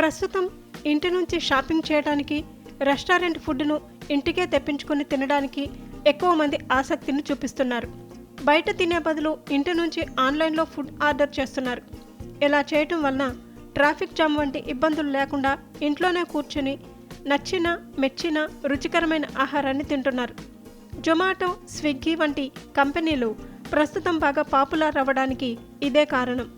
ప్రస్తుతం ఇంటి నుంచి షాపింగ్ చేయడానికి రెస్టారెంట్ ఫుడ్ను ఇంటికే తెప్పించుకొని తినడానికి ఎక్కువ మంది ఆసక్తిని చూపిస్తున్నారు. బయట తినే బదులు ఇంటి నుంచి ఆన్లైన్లో ఫుడ్ ఆర్డర్ చేస్తున్నారు. ఇలా చేయటం వలన ట్రాఫిక్ జామ్ వంటి ఇబ్బందులు లేకుండా ఇంట్లోనే కూర్చుని నచ్చిన మెచ్చిన రుచికరమైన ఆహారాన్ని తింటున్నారు. జొమాటో స్విగ్గీ వంటి కంపెనీలు ప్రస్తుతం బాగా పాపులర్ అవ్వడానికి ఇదే కారణం.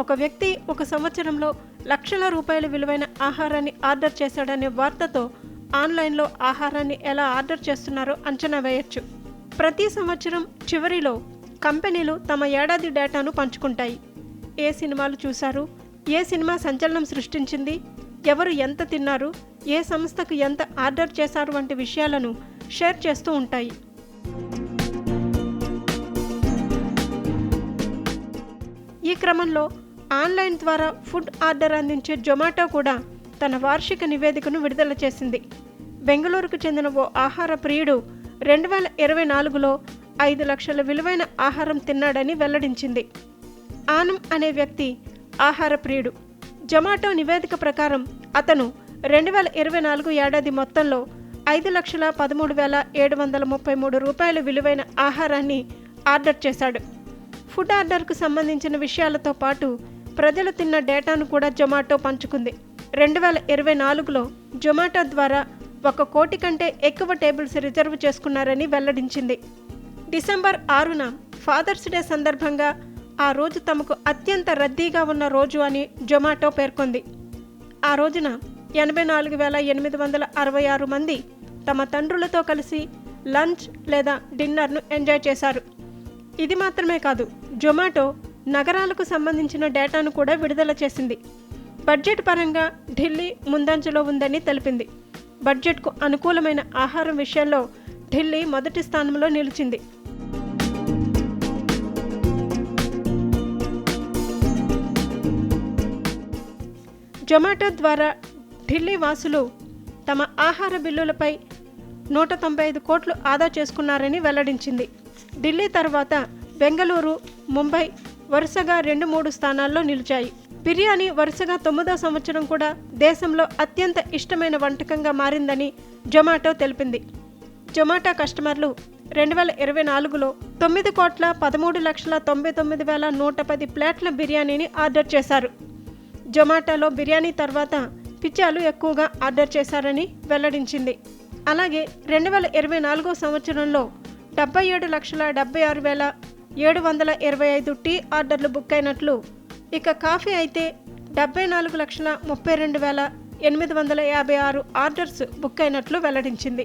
ఒక వ్యక్తి ఒక సంవత్సరంలో లక్షల రూపాయల విలువైన ఆహారాన్ని ఆర్డర్ చేశాడనే వార్తతో ఆన్లైన్లో ఆహారాన్ని ఎలా ఆర్డర్ చేస్తున్నారో అంచనా వేయొచ్చు. ప్రతి సంవత్సరం చివరిలో కంపెనీలు తమ ఏడాది డేటాను పంచుకుంటాయి. ఏ సినిమాలు చూశారు? ఏ సినిమా సంచలనం సృష్టించింది? ఎవరు ఎంత తిన్నారు? ఏ సంస్థకు ఎంత ఆర్డర్ చేశారు? వంటి విషయాలను షేర్ చేస్తూ ఉంటాయి. ఈ క్రమంలో ఆన్లైన్ ద్వారా ఫుడ్ ఆర్డర్ అందించే జొమాటో కూడా తన వార్షిక నివేదికను విడుదల చేసింది. బెంగళూరుకు చెందిన ఓ ఆహార ప్రియుడు రెండు వేల ఇరవై నాలుగులో ఐదు లక్షల విలువైన ఆహారం తిన్నాడని వెల్లడించింది. ఆనం అనే వ్యక్తి ఆహార ప్రియుడు. జొమాటో నివేదిక ప్రకారం అతను రెండు వేల ఇరవై నాలుగు ఏడాది మొత్తంలో ఐదు లక్షల పదమూడు వేల ఏడు వందల ముప్పై మూడు రూపాయల విలువైన ఆహారాన్ని ఆర్డర్ చేశాడు. ఫుడ్ ఆర్డర్కు సంబంధించిన విషయాలతో పాటు ప్రజలు తిన్న డేటాను కూడా జొమాటో పంచుకుంది. రెండు వేల ఇరవై నాలుగులో జొమాటో ద్వారా ఒక కోటి కంటే ఎక్కువ టేబుల్స్ రిజర్వ్ చేసుకున్నారని వెల్లడించింది. డిసెంబర్ ఆరున ఫాదర్స్ డే సందర్భంగా ఆ రోజు తమకు అత్యంత రద్దీగా ఉన్న రోజు అని జొమాటో పేర్కొంది. ఆ రోజున ఎనభై నాలుగు వేల ఎనిమిది వందల అరవై ఆరు మంది తమ తండ్రులతో కలిసి లంచ్ లేదా డిన్నర్ను ఎంజాయ్ చేశారు. ఇది మాత్రమే కాదు జొమాటో నగరాలకు సంబంధించిన డేటాను కూడా విడుదల చేసింది. బడ్జెట్ పరంగా ఢిల్లీ ముందంజలో ఉందని తెలిపింది. బడ్జెట్కు అనుకూలమైన ఆహారం విషయంలో ఢిల్లీ మొదటి స్థానంలో నిలిచింది. జొమాటో ద్వారా ఢిల్లీ వాసులు తమ ఆహార బిల్లులపై నూట తొంభై ఐదు కోట్లు ఆదా చేసుకున్నారని వెల్లడించింది. ఢిల్లీ తర్వాత బెంగళూరు ముంబై వరుసగా రెండు మూడు స్థానాల్లో నిలిచాయి. బిర్యానీ వరుసగా తొమ్మిదో సంవత్సరం కూడా దేశంలో అత్యంత ఇష్టమైన వంటకంగా మారిందని జొమాటో తెలిపింది. జొమాటో కస్టమర్లు రెండు వేల ఇరవై నాలుగులో తొమ్మిది కోట్ల పదమూడు లక్షల తొంభై తొమ్మిది వేల నూట పది ప్లేట్ల బిర్యానీని ఆర్డర్ చేశారు. జొమాటోలో బిర్యానీ తర్వాత పిచ్చాలు ఎక్కువగా ఆర్డర్ చేశారని వెల్లడించింది. అలాగే రెండు వేల ఇరవై నాలుగో సంవత్సరంలో డెబ్బై ఏడు లక్షల డెబ్బై ఆరు వేల ఏడు వందల ఇరవై ఐదు టీ ఆర్డర్లు బుక్ అయినట్లు. ఇక కాఫీ అయితే డెబ్బై నాలుగు లక్షల ముప్పై రెండు వేల ఎనిమిది వందల యాభై ఆరు ఆర్డర్స్ బుక్ అయినట్లు వెల్లడించింది.